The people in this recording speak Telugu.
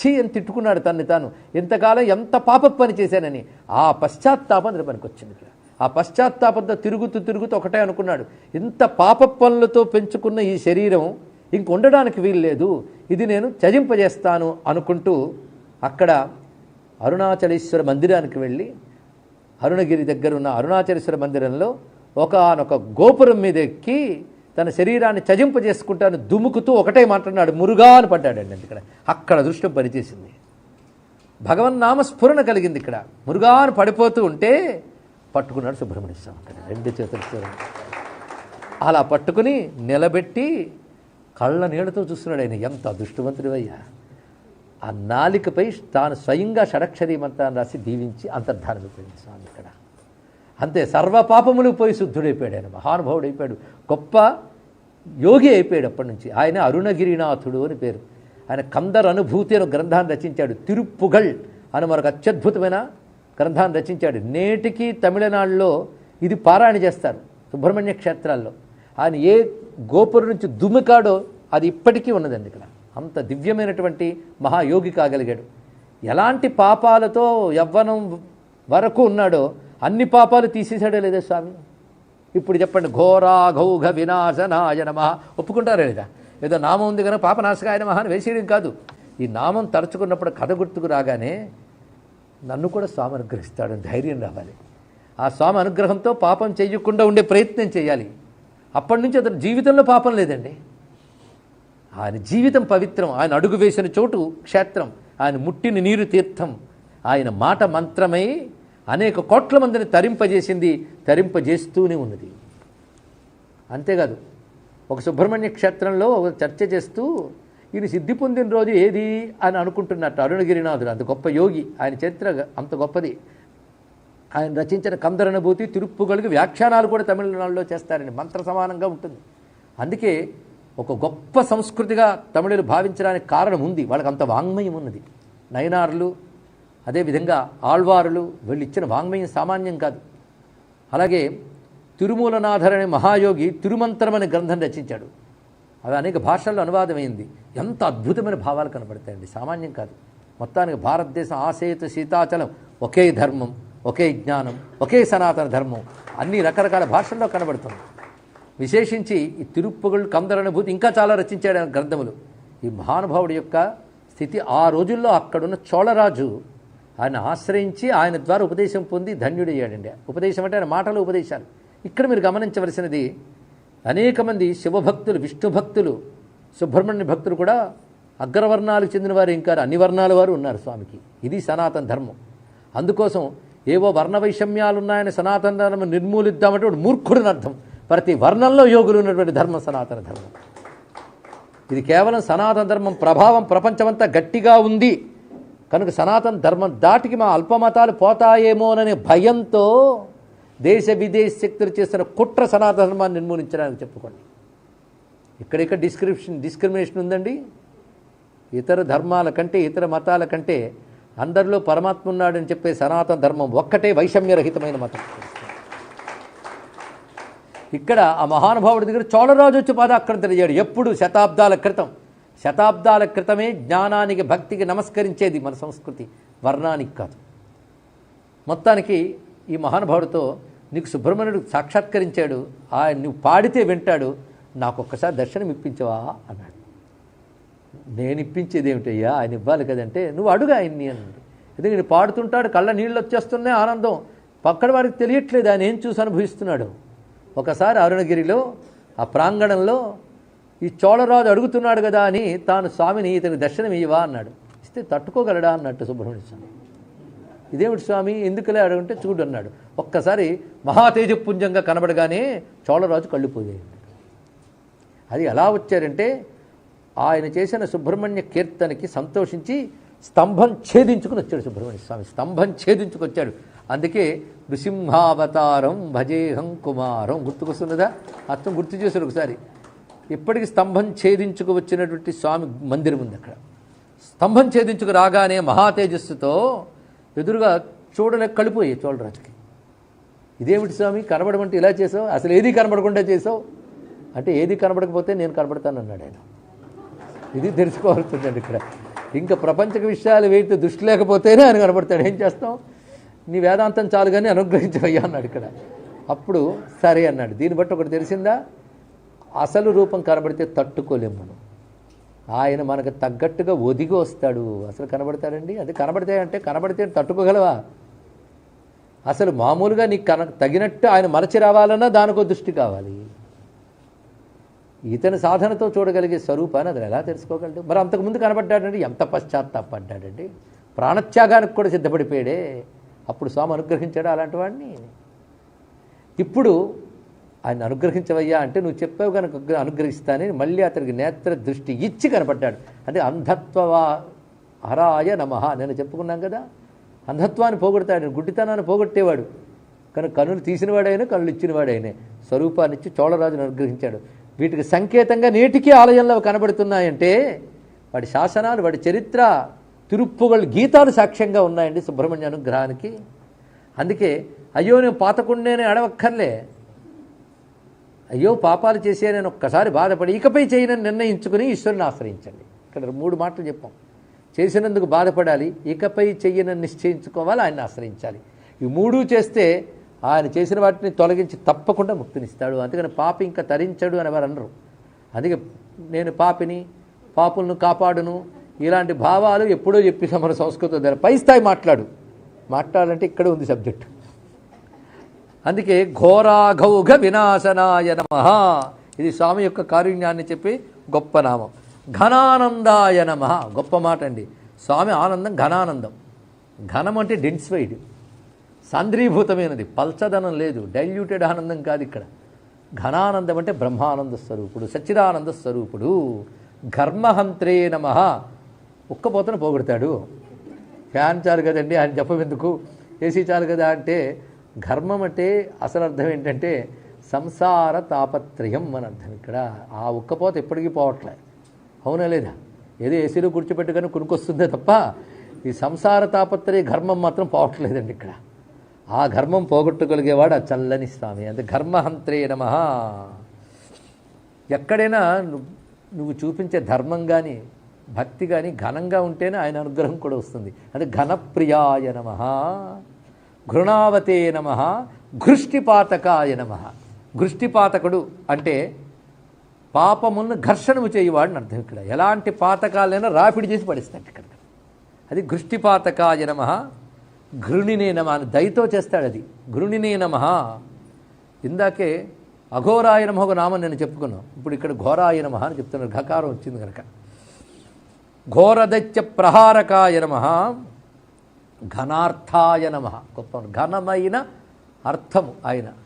చీ అని తిట్టుకున్నాడు తన్ని తాను. ఎంతకాలం ఎంత పాప పని చేశానని. ఆ పశ్చాత్తాపం పనికి వచ్చింది ఇక్కడ. ఆ పశ్చాత్తాపంతో తిరుగుతూ తిరుగుతూ ఒకటే అనుకున్నాడు. ఇంత పాప పనులతో పెంచుకున్న ఈ శరీరం ఇంక ఉండడానికి వీల్లేదు. ఇది నేను త్యజింపజేస్తాను అనుకుంటూ అక్కడ అరుణాచలేశ్వర మందిరానికి వెళ్ళి అరుణగిరి దగ్గర ఉన్న అరుణాచలేశ్వర మందిరంలో ఒకనొక గోపురం మీద ఎక్కి తన శరీరాన్ని చజింపజేసుకుంటాను దుముకుతూ ఒకటే మాట్లాడినాడు. మురుగా అని పడ్డాడండి ఇక్కడ. అక్కడ దృష్టం పనిచేసింది. భగవన్నామ స్ఫురణ కలిగింది ఇక్కడ. మురుగా అని పడిపోతూ ఉంటే పట్టుకున్నాడు సుబ్రహ్మణ్య స్వామి ఇక్కడ రెండు చేతులతో అలా పట్టుకుని నిలబెట్టి కళ్ళ నీళ్ళతో చూస్తున్నాడు ఆయన. ఎంత అదృష్టవంతుడివయ్యా. ఆ నాలికపై తాను స్వయంగా షడక్షరీ మంత్రాన్ని రాసి దీవించి అంతర్ధానం స్వామి ఇక్కడ. అంతే సర్వపాపములు పోయి శుద్ధుడైపోయాడు ఆయన మహానుభావుడు అయిపోయాడు గొప్ప యోగి అయిపోయాడు అప్పటి నుంచి. ఆయన అరుణగిరినాథుడు అని పేరు. ఆయన కందర్ అనుభూతి అనే గ్రంథాన్ని రచించాడు. తిరుప్పుగళ్ అని మరొక అత్యద్భుతమైన గ్రంథాన్ని రచించాడు. నేటికి తమిళనాడులో ఇది పారాయణ చేస్తారు సుబ్రహ్మణ్య క్షేత్రాల్లో. ఆయన ఏ గోపురం నుంచి దుమికాడో అది ఇప్పటికీ ఉన్నదండి ఇక్కడ. అంత దివ్యమైనటువంటి మహాయోగి కాగలిగాడు. ఎలాంటి పాపాలతో యవ్వనం వరకు ఉన్నాడో అన్ని పాపాలు తీసేశాడే లేదా స్వామి? ఇప్పుడు చెప్పండి ఘోరా ఘౌఘ వినాశనాయ నమ. ఒప్పుకుంటారా లేదా? ఏదో నామం ఉంది కనుక పాపనాశకాయ నమ అని వేసేయడం కాదు. ఈ నామం తరచుకున్నప్పుడు కథ గుర్తుకు రాగానే నన్ను కూడా స్వామి అనుగ్రహిస్తాడు ధైర్యం రావాలి. ఆ స్వామి అనుగ్రహంతో పాపం చేయకుండా ఉండే ప్రయత్నం చేయాలి. అప్పటి నుంచి అతని జీవితంలో పాపం లేదండి. ఆయన జీవితం పవిత్రం ఆయన అడుగు వేసిన చోటు క్షేత్రం ఆయన ముట్టిన నీరు తీర్థం ఆయన మాట మంత్రమై అనేక కోట్ల మందిని తరింపజేసింది తరింపజేస్తూనే ఉన్నది. అంతేకాదు ఒక సుబ్రహ్మణ్య క్షేత్రంలో ఒక చర్చ చేస్తూ ఈయన సిద్ధి పొందిన రోజు ఏది అని అనుకుంటున్నట్టు అరుణగిరినాథుడు అంత గొప్ప యోగి ఆయన చరిత్ర అంత గొప్పది. ఆయన రచించిన కందరనుభూతి తిరుప్పుగలిగి వ్యాఖ్యానాలు కూడా తమిళనాడులో చేస్తారని మంత్ర సమానంగా ఉంటుంది. అందుకే ఒక గొప్ప సంస్కృతిగా తమిళులు భావించడానికి కారణం ఉంది. వాళ్ళకి అంత వాంగ్మయం ఉన్నది. నయనారులు అదేవిధంగా ఆళ్వారులు వీళ్ళు ఇచ్చిన వాంగ్మయం సామాన్యం కాదు. అలాగే తిరుమూలనాథర్ అనే మహాయోగి తిరుమంత్రం అనే గ్రంథం రచించాడు. అవి అనేక భాషల్లో అనువాదమైంది. ఎంత అద్భుతమైన భావాలు కనబడతాయండి. సామాన్యం కాదు. మొత్తానికి భారతదేశం ఆశయత సీతాచలం ఒకే ధర్మం ఒకే జ్ఞానం ఒకే సనాతన ధర్మం. అన్ని రకరకాల భాషల్లో కనబడుతుంది. విశేషించి ఈ తిరుప్పుగుళ్ళు కందరనుభూతి ఇంకా చాలా రచించాడు గ్రంథములు. ఈ మహానుభావుడి యొక్క స్థితి ఆ రోజుల్లో అక్కడున్న చోళరాజు ఆయన ఆశ్రయించి ఆయన ద్వారా ఉపదేశం పొంది ధన్యుడయ్యాడండి. ఉపదేశం అంటే ఆయన మాటలు ఉపదేశాలు. ఇక్కడ మీరు గమనించవలసినది అనేక మంది శివభక్తులు విష్ణు భక్తులు సుబ్రహ్మణ్య భక్తులు కూడా అగ్రవర్ణాలకు చెందిన వారు ఇంకా అన్ని వర్ణాల వారు ఉన్నారు స్వామికి. ఇది సనాతన ధర్మం. అందుకోసం ఏవో వర్ణ వైషమ్యాలు ఉన్నాయని సనాతన ధర్మం నిర్మూలిద్దామంటే వాడు మూర్ఖుడిని అర్థం. ప్రతి వర్ణంలో యోగులు ఉన్నటువంటి ధర్మం సనాతన ధర్మం. ఇది కేవలం సనాతన ధర్మం ప్రభావం ప్రపంచమంతా గట్టిగా ఉంది. కనుక సనాతన ధర్మం దాటికి మా అల్పమతాలు పోతాయేమోననే భయంతో దేశ విదేశ శక్తులు చేస్తున్న కుట్ర సనాతన ధర్మాన్ని నిర్మూలించడానికి చెప్పుకోండి. ఇక్కడిక్కడ డిస్క్రిప్షన్ డిస్క్రిమినేషన్ ఉందండి. ఇతర ధర్మాల కంటే ఇతర మతాల కంటే అందరిలో పరమాత్మ ఉన్నాడని చెప్పే సనాతన ధర్మం ఒక్కటే వైషమ్యరహితమైన మతం. ఇక్కడ ఆ మహానుభావుడి దగ్గర చోళరాజు వచ్చి అక్కడ తెలియజాడు ఎప్పుడు శతాబ్దాల క్రితం. శతాబ్దాల క్రితమే జ్ఞానానికి భక్తికి నమస్కరించేది మన సంస్కృతి. వర్ణానికి కాదు. మొత్తానికి ఈ మహానుభావుడితో నీకు సుబ్రహ్మణ్యుడు సాక్షాత్కరించాడు ఆయన నువ్వు పాడితే వింటాడు నాకు ఒక్కసారి దర్శనం ఇప్పించవా అన్నాడు. నేను ఇప్పించేది ఏమిటయ్యా ఆయన ఇవ్వాలి కదంటే నువ్వు అడుగు ఆయన్ని అన్నాడు. ఎందుకంటే నేను పాడుతుంటాడు కళ్ళ నీళ్ళు వచ్చేస్తున్నాయి ఆనందం. పక్కన వారికి తెలియట్లేదు ఆయన ఏం చూసి అనుభవిస్తున్నాడు? ఒకసారి అరుణగిరిలో ఆ ప్రాంగణంలో ఈ చోళరాజు అడుగుతున్నాడు కదా అని తాను స్వామిని ఇతని దర్శనం ఇవ్వవా అన్నాడు. ఇస్తే తట్టుకోగలడా అన్నట్టు సుబ్రహ్మణ్య స్వామి. ఇదేమిటి స్వామి? ఎందుకులే అడుగుంటే చూడు అన్నాడు. ఒక్కసారి మహాతేజపుంజంగా కనబడగానే చోళరాజు కళ్ళిపోయాయి అది ఎలా వచ్చారంటే ఆయన చేసిన సుబ్రహ్మణ్య కీర్తనకి సంతోషించి స్తంభం ఛేదించుకుని వచ్చాడు సుబ్రహ్మణ్య స్వామి. స్తంభం ఛేదించుకొచ్చాడు అందుకే నృసింహావతారం భజేహం కుమారం. గుర్తుకొస్తున్నదా అర్థం గుర్తు చేశారు ఒకసారి. ఇప్పటికి స్తంభం ఛేదించుకు వచ్చినటువంటి స్వామి మందిరం ఉంది అక్కడ. స్తంభం ఛేదించుకు రాగానే మహాతేజస్సుతో ఎదురుగా చూడలేక కలిపోయాయి చోళరాజుకి. ఇదేమిటి స్వామి? కనబడమంటే ఇలా చేసావు? అసలు ఏది కనబడకుండా చేసావు? అంటే ఏది కనబడకపోతే నేను కనబడతానన్నాడు ఆయన. ఇది తెలుసుకోవాల్సిందండి ఇక్కడ. ఇంకా ప్రపంచక విషయాలు వేటి దృష్టి లేకపోతేనే ఆయన కనబడతాడు. ఏం చేస్తాం? నీ వేదాంతం చాలు కానీ అనుగ్రహించవయ్యా అన్నాడు ఇక్కడ. అప్పుడు సరే అన్నాడు. దీన్ని బట్టి ఒకటి తెలిసిందా? అసలు రూపం కనబడితే తట్టుకోలేము మనం ఆయన మనకు తగ్గట్టుగా ఒదిగి వస్తాడు. అసలు కనబడతాడండి? అది కనబడితే అంటే కనబడితే తట్టుకోగలవా? అసలు మామూలుగా నీకు కన తగినట్టు ఆయన మరచి రావాలన్నా దానికో దృష్టి కావాలి. ఇతని సాధనతో చూడగలిగే స్వరూపాన్ని అతను ఎలా తెలుసుకోగలడు? మరి అంతకుముందు కనబడ్డాడండి ఎంత పశ్చాత్తాపడ్డాడండి ప్రాణత్యాగానికి కూడా సిద్ధపడిపోయాడే. అప్పుడు స్వామి అనుగ్రహించాడు అలాంటి వాడిని? ఇప్పుడు ఆయన అనుగ్రహించవయ్యా అంటే నువ్వు చెప్పావు కనుక అనుగ్రహిస్తానని మళ్ళీ అతనికి నేత్ర దృష్టి ఇచ్చి కనపడ్డాడు. అంటే అంధత్వవా హరాయ నమ నేను చెప్పుకున్నాం కదా. అంధత్వాన్ని పోగొడతాడు గుడ్డితనాన్ని పోగొట్టేవాడు. కనుక కనులు తీసినవాడైనా కనులు ఇచ్చినవాడైనా. స్వరూపాన్ని ఇచ్చి చోళరాజును అనుగ్రహించాడు. వీటికి సంకేతంగా నేటికి ఆలయంలో కనబడుతున్నాయంటే వాడి శాసనాలు వాడి చరిత్ర తిరుప్పుగల్ గీతాలు సాక్ష్యంగా ఉన్నాయండి సుబ్రహ్మణ్య అనుగ్రహానికి. అందుకే అయ్యో నేను పాతకుండేనే అడవక్కర్లే. అయ్యో పాపాలు చేసే నేను ఒక్కసారి బాధపడి ఇకపై చేయనని నిర్ణయించుకుని ఈశ్వరుని ఆశ్రయించండి. ఇక్కడ మూడు మాటలు చెప్పాం. చేసినందుకు బాధపడాలి ఇకపై చెయ్యనని నిశ్చయించుకోవాలి ఆయన ఆశ్రయించాలి. ఈ మూడు చేస్తే ఆయన చేసిన వాటిని తొలగించి తప్పకుండా ముక్తినిస్తాడు. అందుకని పాపి ఇంకా తరించడు అని వారు అనరు. అందుకే నేను పాపిని పాపులను కాపాడును ఇలాంటి భావాలు ఎప్పుడో చెప్పేసాం మన సంస్కృతం ద్వారా పై స్థాయి మాట్లాడు. మాట్లాడాలంటే ఇక్కడ ఉంది సబ్జెక్టు. అందుకే ఘోరాఘౌఘ వినాశనాయ నమ. ఇది స్వామి యొక్క కారుణ్యాన్ని చెప్పి గొప్ప నామం. ఘనానందాయ నమ. గొప్ప మాట అండి. స్వామి ఆనందం ఘనానందం. ఘనం అంటే డెన్స్వైడ్ సాంద్రీభూతమైనది. పల్చదనం లేదు. డైల్యూటెడ్ ఆనందం కాదు ఇక్కడ. ఘనానందం అంటే బ్రహ్మానంద స్వరూపుడు సచ్చిదానంద స్వరూపుడు. ఘర్మహంత్రే నమ. ఉక్కపోతను పోగొడతాడు. ఫ్యాన్ చాలు కదండి ఆయన చెప్పమెందుకు ఏసీ చాలు కదా అంటే ఘర్మం అంటే అసలు అర్థం ఏంటంటే సంసార తాపత్రయం అని అర్థం ఇక్కడ. ఆ ఉక్కపోత ఎప్పటికీ పోవట్లే. అవునా లేదా? ఏదో ఏసీలో కూర్చోపెట్టుకొని కొనుక్కొస్తుందే తప్ప ఈ సంసార తాపత్రయ ఘర్మం మాత్రం పోవట్లేదండి ఇక్కడ. ఆ ఘర్మం పోగొట్టుగలిగేవాడు ఆ చల్లని స్వామి. అంటే ఘర్మహంత్రే నమ. ఎక్కడైనా నువ్వు నువ్వు చూపించే ధర్మం కానీ భక్తి కానీ ఘనంగా ఉంటేనే ఆయన అనుగ్రహం కూడా వస్తుంది. అంటే ఘనప్రియాయ నమ. ఘృణావతే నమ ఘృష్టిపాతకాయ నమ. ఘృష్టిపాతకుడు అంటే పాపమును ఘర్షణము చేయువాడిని అర్థం ఇక్కడ. ఎలాంటి పాతకాలైనా రాపిడి చేసి పడిస్తాడు ఇక్కడ. అది ఘృష్టిపాతకాయ నమ ఘృణినే నమ అని దయతో చేస్తాడు అది. ఘృణినే నమ. ఇందాకే అఘోరాయ నమ ఒక నామం నేను చెప్పుకున్నాను. ఇప్పుడు ఇక్కడ ఘోరాయ నమ అని చెప్తున్నారు. ఘకారం వచ్చింది కనుక. ఘోరదత్య ప్రహారకాయ నమ. ఘనార్థాయ నమ. గొప్ప ఘనమైన అర్థము ఆయన.